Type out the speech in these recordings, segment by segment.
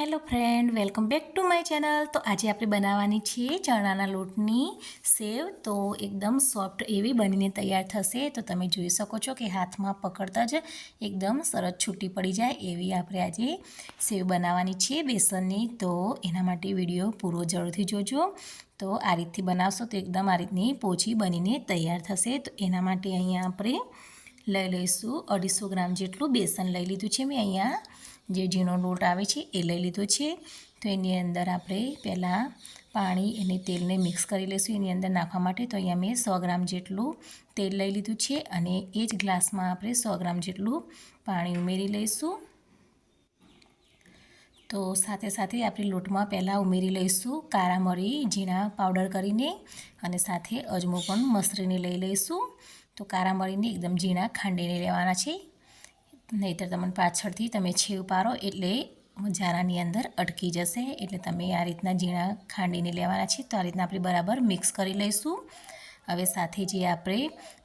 Hello friend welcome back to my channel તો આજે આપણે બનાવવાની છે ચણાના લોટની સેવ. તો એકદમ સોફ્ટ એવી બનીને તૈયાર થશે. તો તમે જોઈ શકો છો કે હાથમાં પકડતા જ એકદમ સરસ છૂટી પડી જાય એવી આપણે આજે સેવ બનાવવાની છે બેસનની. તો એના માટે વીડિયો પૂરો જરૂરથી જોજો. તો આ રીતથી બનાવશો તો એકદમ આ રીતની પોચી બનીને તૈયાર થશે. તો એના માટે અહીંયા આપણે લઈ લઈશું અઢીસો ગ્રામ જેટલું બેસન લઈ લીધું છે મેં અહીંયા. જે ઝીણો લોટ આવે છે એ લઈ લીધો છે. તો એની અંદર આપણે પહેલાં પાણી અને તેલને મિક્સ કરી લઈશું એની અંદર નાખવા માટે તો અહીંયા મેં સો ગ્રામ જેટલું તેલ લઈ લીધું છે અને એ જ ગ્લાસમાં આપણે સો ગ્રામ જેટલું પાણી ઉમેરી લઈશું. તો સાથે સાથે આપણે લોટમાં પહેલાં ઉમેરી લઈશું, કાળા મરી, ઝીણા પાવડર કરીને અને સાથે અજમો પણ મસરીને લઈ લઈશું. તો કાળા મરીને એકદમ ઝીણા ખાંડીને લેવાના છે. નહીંતર તમને પાછળથી તમે છેવ પારો એટલે જારાની અંદર અટકી જશે. એટલે તમે આ રીતના ઝીણા ખાંડીને લેવાના છે. તો આ રીતના આપણે બરાબર મિક્સ કરી લઈશું. હવે સાથે જે આપણે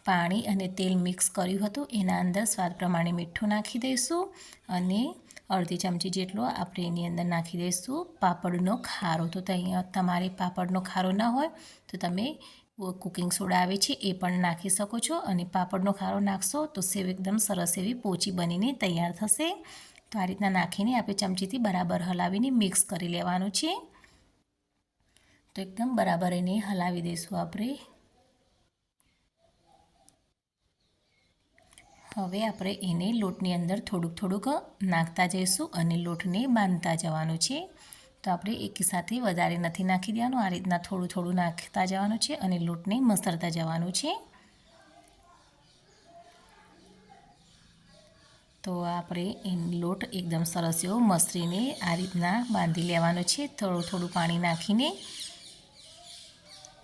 પાણી અને તેલ મિક્સ કર્યું હતું, એના અંદર સ્વાદ પ્રમાણે મીઠું નાખી દઈશું અને અડધી ચમચી જેટલો આપણે એની અંદર નાખી દઈશું પાપડનો ખારો. તો અહીંયા તમારે પાપડનો ખારો ના હોય, તો તમે કુકિંગ સોડા આવે છે એ પણ નાખી શકો છો અને પાપડનો ખારો નાખશો તો સેવ એકદમ સરસ એવી પોચી બનીને તૈયાર થશે. તો આ રીતના નાખીને આપણે ચમચીથી બરાબર હલાવીને મિક્સ કરી લેવાનું છે. તો એકદમ બરાબર એને હલાવી દઈશું આપણે. હવે આપણે એને લોટની અંદર થોડુંક થોડુંક નાખતા જઈશું અને લોટને બાંધતા જવાનું છે. તો આપણે એકી સાથે વધારે નથી નાખી દેવાનું. આ રીતના થોડું થોડું નાખતા જવાનું છે અને લોટને મસરતા જવાનું છે. તો આપણે એ લોટ એકદમ સરસ એવો મસરીને આ રીતના બાંધી લેવાનો છે. થોડું થોડું પાણી નાખીને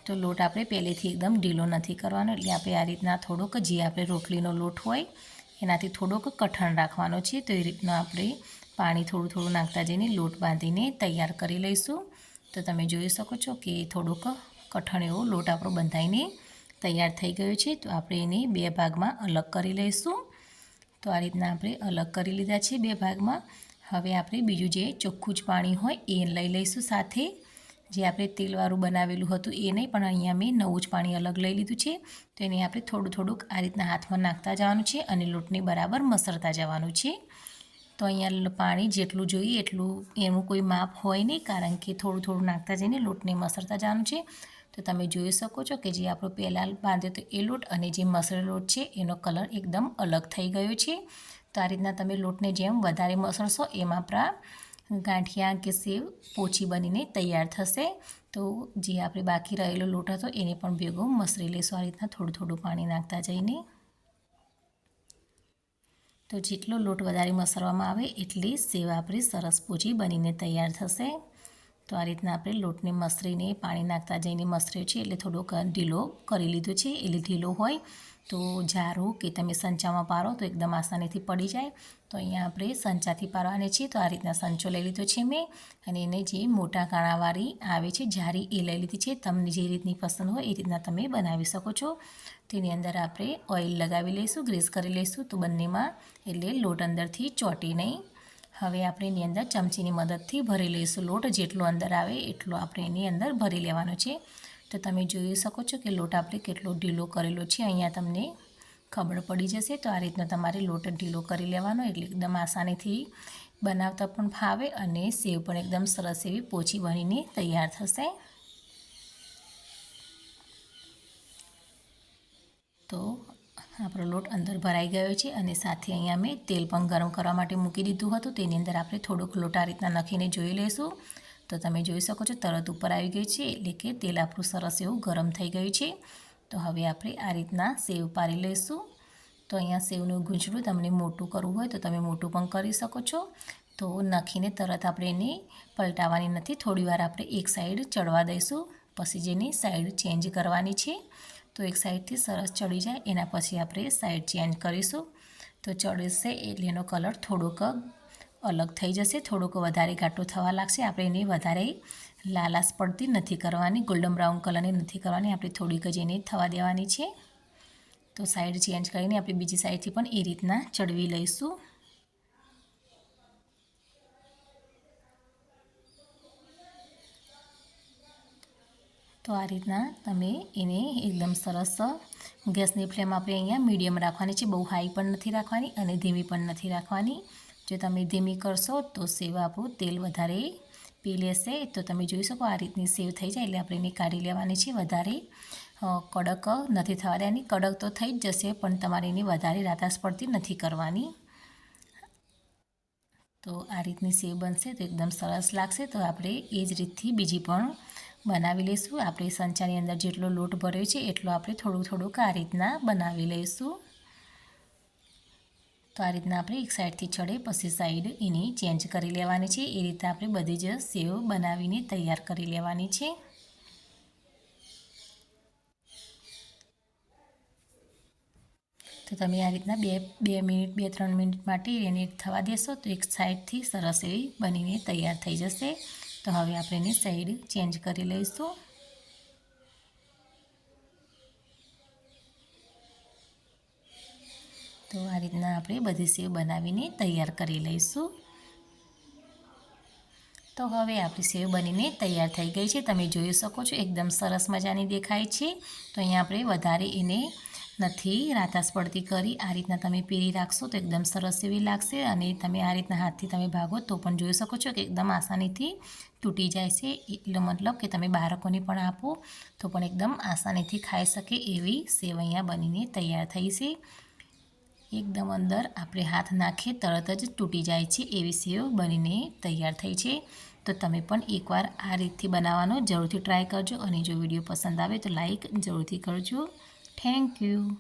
તો લોટ આપણે પહેલેથી એકદમ ઢીલો નથી કરવાનો. એટલે આપણે આ રીતના થોડોક જે આપણે રોટલીનો લોટ હોય એનાથી થોડોક કઠણ રાખવાનો છે. તો એ રીતના આપણે પાણી થોડું થોડું નાખતા જઈને લોટ બાંધીને તૈયાર કરી લઈશું. તો તમે જોઈ શકો છો કે થોડોક કઠણ એવો લોટ આપણો બંધાઈને તૈયાર થઈ ગયો છે. તો આપણે એને બે ભાગમાં અલગ કરી લઈશું. તો આ રીતના આપણે અલગ કરી લીધા છે બે ભાગમાં. હવે આપણે બીજું જે ચોખ્ખું જ પાણી હોય એ લઈ લઈશું સાથે. જે આપણે તેલવાળું બનાવેલું હતું એ નહીં, પણ અહીંયા મેં નવું જ પાણી અલગ લઈ લીધું છે. તો એને આપણે થોડું થોડુંક આ રીતના હાથમાં નાખતા જવાનું છે અને લોટને બરાબર મસરતા જવાનું છે. તો અહીંયા પાણી જેટલું જોઈએ એટલું એનું કોઈ માપ હોય નહીં, કારણ કે થોડું થોડું નાખતા જઈને લોટને મસરતા જવાનું છે. તો તમે જોઈ શકો છો કે જે આપણો પહેલાં બાંધ્યો તો એ લોટ અને જે મસરેલો લોટ છે એનો કલર એકદમ અલગ થઈ ગયો છે. તો આ રીતના તમે લોટને જેમ વધારે મસળશો એમ આપણા ગાંઠિયા કે સેવ પોચી બનીને તૈયાર થશે. તો જે આપણે બાકી રહેલો લોટ હતો એને પણ ભેગો મસરી લઈશું આ રીતના થોડું થોડું પાણી નાખતા જઈને. તો જેટલો લોટ વધારે મસરવામાં આવે એટલી સેવ આપણી સરસ ભૂજી બનીને તૈયાર થશે. તો આ રીતના આપણે લોટને મસરીને પાણી નાખતા જઈને મસર્યો છે એટલે થોડોક ઢીલો કરી લીધો છે. એટલે ઢીલો હોય તો જારો કે તમે સંચામાં પારો તો એકદમ આસાનીથી પડી જાય. તો અહીંયા આપણે સંચાથી પારવાની છે તો આ રીતના સંચો લઈ લીધો છે મેં અને એને જે મોટા કાણાવાળી આવે છે, જારી એ લઈ લીધી છે. તમને જે રીતની પસંદ હોય એ રીતના તમે બનાવી શકો છો. તેની અંદર આપણે ઓઇલ લગાવી લઈશું, ગ્રીસ કરી લઈશું. તો બંનેમાં એટલે લોટ અંદરથી ચોટી નહીં હવે આપણે એની અંદર ચમચીની મદદથી ભરી લઈશું. લોટ જેટલો અંદર આવે એટલો આપણે એની અંદર ભરી લેવાનો છે. તો તમે જોઈ શકો છો કે લોટ આપણે કેટલો ઢીલો કરેલો છે. અહીંયા તમને ખબર પડી જશે. તો આ રીતનો તમારે લોટ ઢીલો કરી લેવાનો. એટલે એકદમ આસાનીથી બનાવતા પણ ફાવે અને સેવ પણ એકદમ સરસ એવી પોચી બનીને તૈયાર થશે. તો આપણો લોટ અંદર ભરાઈ ગયો છે અને સાથે અહીંયા મેં તેલ પણ ગરમ કરવા માટે મૂકી દીધું હતું. તેની અંદર આપણે થોડોક લોટ આ રીતના નાખીને જોઈ લઈશું. તો તમે જોઈ શકો છો, તરત ઉપર આવી ગયું છે એટલે કે તેલ આપણું સરસ એવું ગરમ થઈ ગયું છે. તો હવે આપણે આ રીતના સેવ પારી લઈશું. તો અહીંયા સેવનું ગૂંચડું તમને મોટું કરવું હોય તો તમે મોટું પણ કરી શકો છો. તો નાખીને તરત આપણે એને પલટાવવાની નથી થોડીવાર આપણે એક સાઈડ ચડવા દઈશું. પછી જેની સાઈડ ચેન્જ કરવાની છે. તો એક સાઈડથી સરસ ચડી જાય. એના પછી આપણે સાઈડ ચેન્જ કરીશું. તો ચડશે એટલે એનો કલર થોડોક અલગ થઈ જશે. થોડોક વધારે ઘાટો થવા લાગશે. આપણે એને વધારે લાલાશ પડતી નથી કરવાની. ગોલ્ડન બ્રાઉન કલરની નથી કરવાની. આપણે થોડીક જ એને થવા દેવાની છે. તો સાઈડ ચેન્જ કરીને આપણે બીજી સાઈડથી પણ એ રીતના ચડવી લઈશું. તો આ રીતના તમે એને એકદમ સરસ ગેસની ફ્લેમ આપણે અહીંયા મીડિયમ રાખવાની છે. બહુ હાઈ પણ નથી રાખવાની અને ધીમી પણ નથી રાખવાની. જો તમે ધીમી કરશો તો સેવ આપણું તેલ વધારે પી લેશે. તો તમે જોઈ શકો આ રીતની સેવ થઈ જાય એટલે આપણે એને કાઢી લેવાની છે વધારે. કડક નથી થવા દેવાની કડક તો થઈ જ જશે પણ તમારે એની વધારે રાતાસ પડતી નથી કરવાની. તો આ રીતની સેવ બનશે તો એકદમ સરસ લાગશે. તો આપણે એ જ રીતથી બીજી પણ બનાવી લઈશું. આપણે સંચાની અંદર જેટલો લોટ ભર્યો છે, એટલો આપણે થોડું થોડુંક આ રીતના બનાવી લઈશું. તો આ રીતના આપણે એક સાઈડથી ચડે, પછી સાઈડ એની ચેન્જ કરી લેવાની છે. એ રીતે આપણે બધી જ સેવ બનાવીને તૈયાર કરી લેવાની છે. તો તમે આ રીતના બે બે મિનિટ, બે, ત્રણ મિનિટ માટે એને થવા દેશો, તો એક સાઈડથી સરસ એવી બનીને તૈયાર થઈ જશે. તો હવે આપણે એની સાઈડ ચેન્જ કરી લઈશું. તો આ રીતના આપણે બધી સેવ બનાવીને તૈયાર કરી લઈશું. તો હવે આપણી સેવ બનીને તૈયાર થઈ ગઈ છે. તમે જોઈ શકો છો, એકદમ સરસ મજાની દેખાય છે. તો અહીંયા આપણે વધારે એને નથી. રાતા પડતી કરી આ રીતના તમે પેરી રાખશો તો એકદમ સરસ એવી લાગશે અને તમે આ રીતના હાથથી તમે ભાગો તો પણ જોઈ શકો છો કે એકદમ આસાનીથી તૂટી જાય છે. એટલો મતલબ કે તમે બાળકોને પણ આપો તો પણ એકદમ આસાનીથી ખાઈ શકે એવી સેવ અહીંયા બનીને તૈયાર થઈ છે. એકદમ અંદર આપણે હાથ નાખીએ તરત જ તૂટી જાય છે એવી સેવ બનીને તૈયાર થઈ છે. તો તમે પણ એકવાર આ રીતથી બનાવવાનો જરૂરથી ટ્રાય કરજો અને જો વીડિયો પસંદ આવે તો લાઈક જરૂરથી કરજો. Thank you.